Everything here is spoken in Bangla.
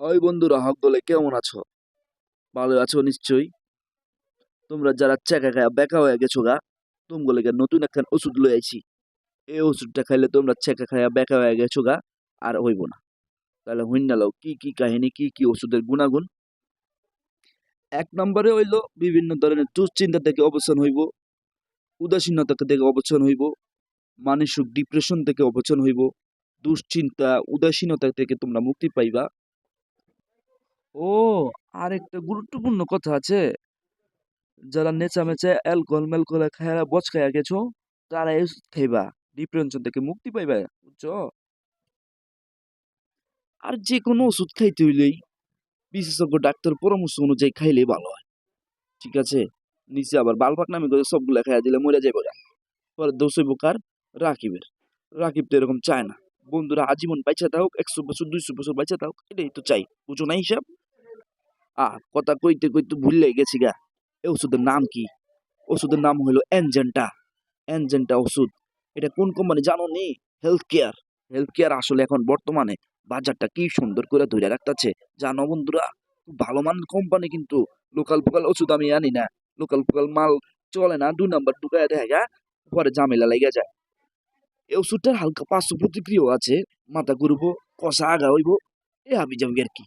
ওই বন্ধুরা, হক বলে কেমন আছো? ভালো আছো নিশ্চয়ই? তোমরা যারা চেকা খায়া বেকা হয়ে গেছো গা তোমাগুলোকে নতুন একখান ওষুধ লই আইছি। এই ওষুধটা খাইলে তোমরা চেকা খায়া বেকা হয়ে গেছো গা, আর হইব না। তাহলে হইন লাও, কি কি কাহিনী, কি কি ওষুধের গুণাগুণ? এক নম্বরে হইল বিভিন্ন ধরনের দুশ্চিন্তা থেকে অবসান হইব, উদাসীনতা থেকে অবসান হইব, মানসিক ডিপ্রেশন থেকে অবসান হইব, দুশ্চিন্তা, উদাসীনতা থেকে তোমরা মুক্তি পাইবা। ও আর একটা গুরুত্বপূর্ণ কথা আছে। যারা নেচা মেচা অ্যালকোহল ম্যালকোহল খায়া খায়া গেছো তারা এই ওষুধ খাইবা। ডিপ্রেশন থেকে মুক্তি পাইবা, বুঝছ? আর যে কোনো ওষুধ খাইতে হইলেই বিশেষজ্ঞ, ডাক্তার পরামর্শ অনুযায়ী খাইলেই ভালো হয়। ঠিক আছে? নিচে আবার বালপাক নামে করে সবগুলা খাইয়া দিলে মরে যাইব গা। পরে দোষ হইব কার? রাকিবের। রাকিব তো এরকম চায় না। বন্ধুরা আজীবন বাইচা থাকুক, একশো বছর, দুইশো বছর বাইচা থাকুক, এটাই তো চাই। বুঝো না হিসাব? আহ, কথা কইতে কইতে ভুললে গেছি গা। এই ওষুধের নাম কি? ওষুধের নাম হলো এনজেন্টা। এনজেন্টা ওষুধ। এটা কোন কোম্পানি জানো নি? হেলথ কেয়ার হেলথ কেয়ার আসলে এখন বর্তমানে বাজারটা কি সুন্দর করে ধরে রাখতেছে। জানো বন্ধুরা ভালো মান কোম্পানি কিন্তু লোকাল ফোকাল ওষুধ আমি আনি না। লোকাল ফোকাল মাল চলে না, দুই নাম্বার ঢুকায় দেখা গা, পরে ঝামেলা লেগে যায়। এই ওষুধটার হালকা পার্শ্ব প্রতিক্রিয়াও আছে, মাথা ঘুরবো, কষা আগা হইব, এ হাবি যাবি আর কি।